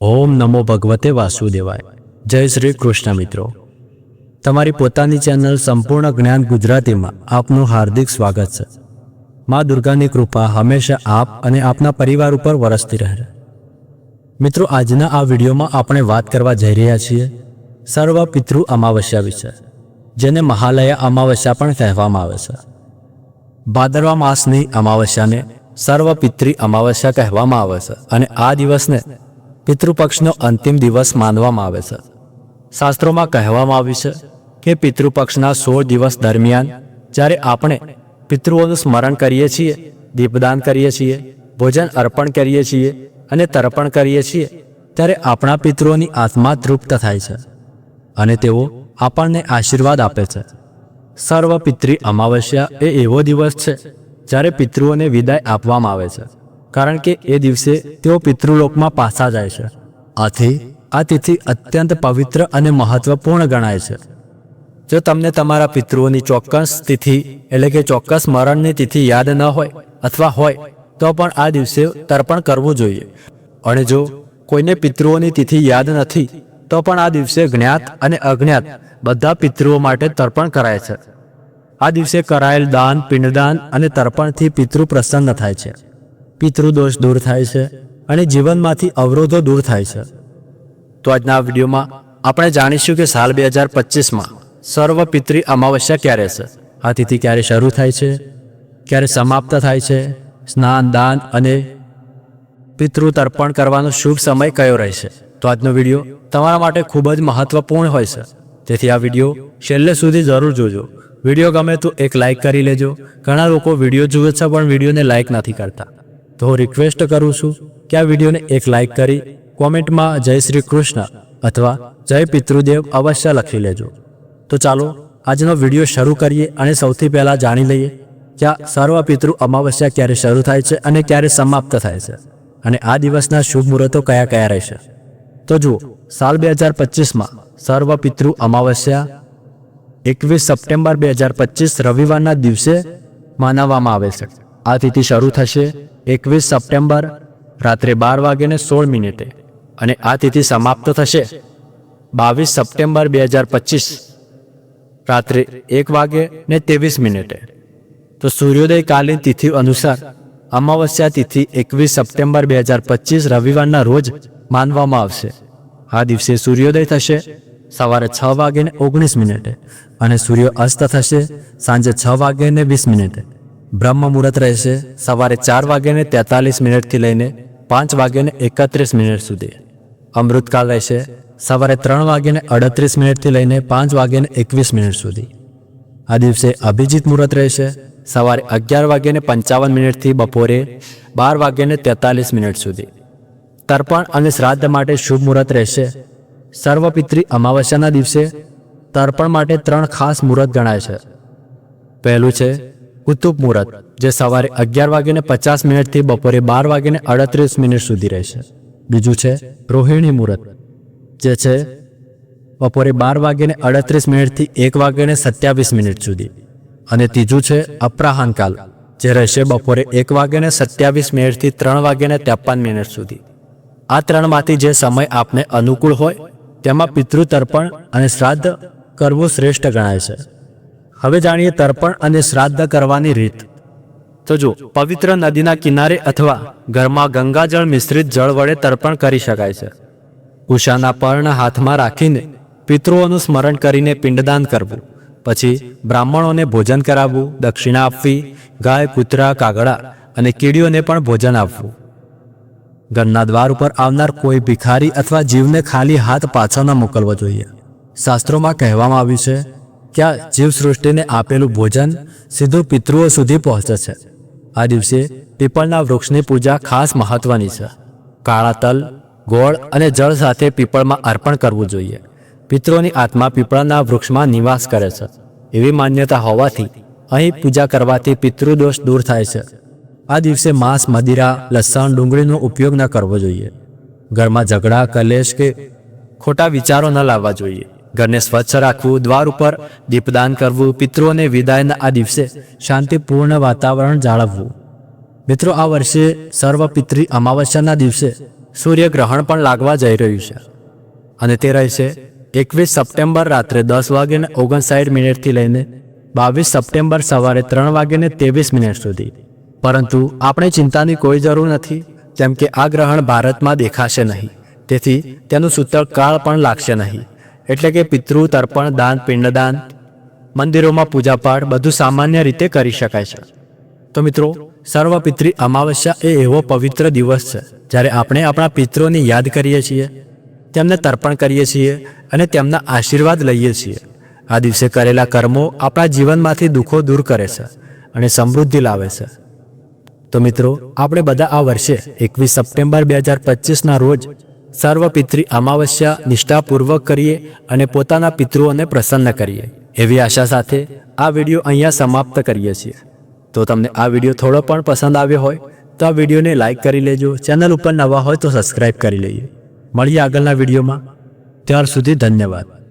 ઓમ નમો ભગવતે વાસુદેવાય. જય શ્રી કૃષ્ણ મિત્રો. તમારી પોતાની ચેનલ સંપૂર્ણ જ્ઞાન ગુજરાતીમાં આપનું હાર્દિક સ્વાગત છે. મા દુર્ગાની કૃપા હંમેશા આપ અને આપના પરિવાર ઉપર વરસતી રહે. મિત્રો, આજના આ વિડીયોમાં આપણે વાત કરવા જઈ રહ્યા છીએ સર્વ પિતૃ અમાવસ્યા વિશે, જેને મહાલયા અમાવસ્યા પણ કહેવામાં આવે છે. ભાદરવા માસની અમાવસ્યાને સર્વ પિતૃ અમાવસ્યા કહેવામાં આવે છે અને આ દિવસને પિતૃપક્ષનો અંતિમ દિવસ માનવામાં આવે છે. શાસ્ત્રોમાં કહેવામાં આવ્યું છે કે પિતૃપક્ષના સોળ દિવસ દરમિયાન જ્યારે આપણે પિતૃઓનું સ્મરણ કરીએ છીએ, દીપદાન કરીએ છીએ, ભોજન અર્પણ કરીએ છીએ અને તર્પણ કરીએ છીએ, ત્યારે આપણા પિતૃઓની આત્મા તૃપ્ત થાય છે અને તેઓ આપણને આશીર્વાદ આપે છે. સર્વ પિતૃ અમાવસ્યા એ એવો દિવસ છે જ્યારે પિતૃઓને વિદાય આપવામાં આવે છે. કારણ કે એ દિવસે તેઓ પિતૃલોકમાં પાછા જાય છે. આથી આ તિથિ અત્યંત પવિત્ર અને મહત્વપૂર્ણ ગણાય છે. જો તમને તમારા પિતૃઓની ચોક્કસ તિથિ, એટલે કે ચોક્કસ મરણની તિથિ યાદ ન હોય અથવા હોય, તો પણ આ દિવસે તર્પણ કરવું જોઈએ. અને જો કોઈને પિતૃઓની તિથિ યાદ નથી, તો પણ આ દિવસે જ્ઞાત અને અજ્ઞાત બધા પિતૃઓ માટે તર્પણ કરાય છે. આ દિવસે કરાયેલ દાન, પિંડદાન અને તર્પણથી પિતૃ પ્રસન્ન થાય છે. પિતૃદોષ દૂર થાય છે અને જીવનમાંથી અવરોધો દૂર થાય છે. તો આજના આ વિડીયોમાં આપણે જાણીશું કે સાલ બે હજાર પચીસમાં સર્વ પિતૃ અમાવસ્યા ક્યારે છે? આ તિથિ ક્યારે શરૂ થાય છે? ક્યારે સમાપ્ત થાય છે? સ્નાન, દાન અને પિતૃ તર્પણ કરવાનો શુભ સમય કયો રહેશે? તો આજનો વીડિયો તમારા માટે ખૂબ જ મહત્વપૂર્ણ હોય છે. તેથી આ વીડિયો છેલ્લે સુધી જરૂર જોજો. વીડિયો ગમે તો એક લાઇક કરી લેજો. ઘણા લોકો વીડિયો જુએ છે પણ વિડીયોને લાઇક નથી કરતા. તો હું રિક્વેસ્ટ કરું છું કે આ વિડીયોને એક લાઇક કરી કોમેન્ટમાં જય શ્રી કૃષ્ણ અથવા જય પિતૃદેવ અવશ્ય લખી લેજો. તો ચાલો આજનો વીડિયો શરૂ કરીએ અને સૌથી પહેલાં જાણી લઈએ કે આ સર્વ પિતૃ અમાવસ્યા ક્યારે શરૂ થાય છે અને ક્યારે સમાપ્ત થાય છે અને આ દિવસના શુભ મુહૂર્તો કયા કયા રહેશે? તો જુઓ, સાલ બે હજાર પચીસમાં સર્વ પિતૃ અમાવસ્યા એકવીસ સપ્ટેમ્બર બે હજાર પચીસ રવિવારના દિવસે માનવામાં આવે છે. આ તિથિ શરૂ થશે એકવીસ સપ્ટેમ્બર રાત્રે બાર વાગ્યાને સોળ મિનિટે અને આ તિથિ સમાપ્ત થશે બાવીસ સપ્ટેમ્બર બે હજાર પચીસ રાત્રે એક વાગે ને ત્રેવીસ મિનિટે. તો સૂર્યોદય કાલીન તિથિ અનુસાર અમાવસ્યા તિથિ એકવીસ સપ્ટેમ્બર બે હજાર પચીસ રવિવારના રોજ માનવામાં આવશે. આ દિવસે સૂર્યોદય થશે સવારે છ વાગે ને ઓગણીસ મિનિટે અને સૂર્ય અસ્ત થશે સાંજે છ વાગે ને વીસ મિનિટે. બ્રહ્મ મુહૂર્ત રહેશે સવારે ચાર વાગ્યાને તેતાલીસ મિનિટથી લઈને પાંચ વાગ્યાને એકત્રીસ મિનિટ સુધી. અમૃતકાળ રહેશે સવારે ત્રણ વાગ્યાને અડત્રીસ મિનિટથી લઈને પાંચ વાગ્યાને એકવીસ મિનિટ સુધી. આ દિવસે અભિજીત મુહૂર્ત રહેશે સવારે અગિયાર વાગ્યાને પંચાવન મિનિટથી બપોરે બાર વાગ્યાને તેતાલીસ મિનિટ સુધી. તર્પણ અને શ્રાદ્ધ માટે શુભ મુહૂર્ત રહેશે. સર્વપિત્રી અમાવસ્યાના દિવસે તર્પણ માટે ત્રણ ખાસ મુહૂર્ત ગણાય છે. પહેલું છે કુતુબ મુહૂર્ત જે સવારે અગિયાર વાગ્યાને પચાસ મિનિટથી બપોરે બાર વાગ્યાને અડત્રીસ મિનિટ સુધી રહેશે. બીજું છે રોહિણી મુહૂર્ત જે છે બપોરે બાર વાગ્યાને અડત્રીસ મિનિટથી એક વાગ્યાને સત્યાવીસ મિનિટ સુધી. અને ત્રીજું છે અપ્રાહનકાલ જે રહેશે બપોરે એક વાગ્યાને સત્યાવીસ મિનિટથી ત્રણ વાગ્યાને ત્રેપન મિનિટ સુધી. આ ત્રણમાંથી જે સમય આપને અનુકૂળ હોય, તેમાં પિતૃ તર્પણ અને શ્રાદ્ધ કરવું શ્રેષ્ઠ ગણાય છે. હવે જાણીએ તર્પણ અને શ્રાદ્ધ કરવાની રીત. તો જો પવિત્ર નદીના કિનારે અથવા ઘરમાં ગંગાજળ મિશ્રિત જળ વડે તર્પણ કરી શકાય છે. ઉષાના પર્ણ હાથમાં રાખીને પિતૃઓનું સ્મરણ કરીને પિંડદાન કરવું. પછી બ્રાહ્મણોને ભોજન કરાવવું, દક્ષિણા આપવી, ગાય, કૂતરા, કાગડા અને કીડીઓને પણ ભોજન આપવું. ઘરના દ્વાર ઉપર આવનાર કોઈ ભિખારી અથવા જીવને ખાલી હાથ પાછળ ન મોકલવો જોઈએ. શાસ્ત્રોમાં કહેવામાં આવ્યું છે કે આ જીવસૃષ્ટિને આપેલું ભોજન સીધું પિતૃઓ સુધી પહોંચે છે. આ દિવસે પીપળના વૃક્ષની પૂજા ખાસ મહત્વની છે. કાળા તલ, ગોળ અને જળ સાથે પીપળમાં અર્પણ કરવું જોઈએ. પિતૃની આત્મા પીપળાના વૃક્ષમાં નિવાસ કરે છે. એવી માન્યતા હોવાથી અહીં પૂજા કરવાથી પિતૃદોષ દૂર થાય છે. આ દિવસે માંસ, મદિરા, લસણ, ડુંગળીનો ઉપયોગ ન કરવો જોઈએ. ઘરમાં ઝઘડા, કલેશ કે ખોટા વિચારો ન લાવવા જોઈએ. ઘરને સ્વચ્છ રાખવું, દ્વાર ઉપર દીપદાન કરવું, પિતૃઓને વિદાયના આ દિવસે શાંતિપૂર્ણ વાતાવરણ જાળવવું. મિત્રો, આ વર્ષે સર્વ પિતૃ અમાવસ્યાના દિવસે સૂર્યગ્રહણ પણ લાગવા જઈ રહ્યું છે. અને તે રહેશે એકવીસ સપ્ટેમ્બર રાત્રે દસ વાગ્યાને ઓગણસાઠ મિનિટથી લઈને બાવીસ સપ્ટેમ્બર સવારે ત્રણ વાગ્યાને ત્રેવીસ મિનિટ સુધી. પરંતુ આપણે ચિંતાની કોઈ જરૂર નથી, કેમ કે આ ગ્રહણ ભારતમાં દેખાશે નહીં. તેથી તેનું સૂતકકાળ પણ લાગશે નહીં. એટલે કે પિતૃ તર્પણ, દાન, પિંડદાન, મંદિરોમાં પૂજાપાઠ બધું સામાન્ય રીતે કરી શકાય છે. તો મિત્રો સર્વપિત્રી અમાવસ્યા એ એવો પવિત્ર દિવસ છે, જ્યારે આપણે આપણા પિત્રોની યાદ કરીએ છીએ, તેમને તર્પણ કરીએ છીએ અને તેમના આશીર્વાદ લઈએ છીએ. આ દિવસે કરેલા કર્મો આપણા જીવનમાંથી દુઃખો દૂર કરે છે અને સમૃદ્ધિ લાવે છે. તો મિત્રો, આપણે બધા આ વર્ષે એકવીસ સપ્ટેમ્બર બે હજાર પચીસના રોજ સર્વપિતૃ અમાવસ્યા નિષ્ઠાપૂર્વક કરીએ અને પોતાના પિતૃઓને પ્રસન્ન કરીએ. એવી આશા સાથે આ વીડિયો અહીંયા સમાપ્ત કરીએ છીએ. તો તમને આ વીડિયો થોડો પણ પસંદ આવ્યો હોય, તો આ વિડીયોને લાઇક કરી લેજો. ચેનલ ઉપર નવા હોય તો સબસ્ક્રાઈબ કરી લઈએ. મળીએ આગળના વિડીયોમાં. ત્યાર સુધી ધન્યવાદ.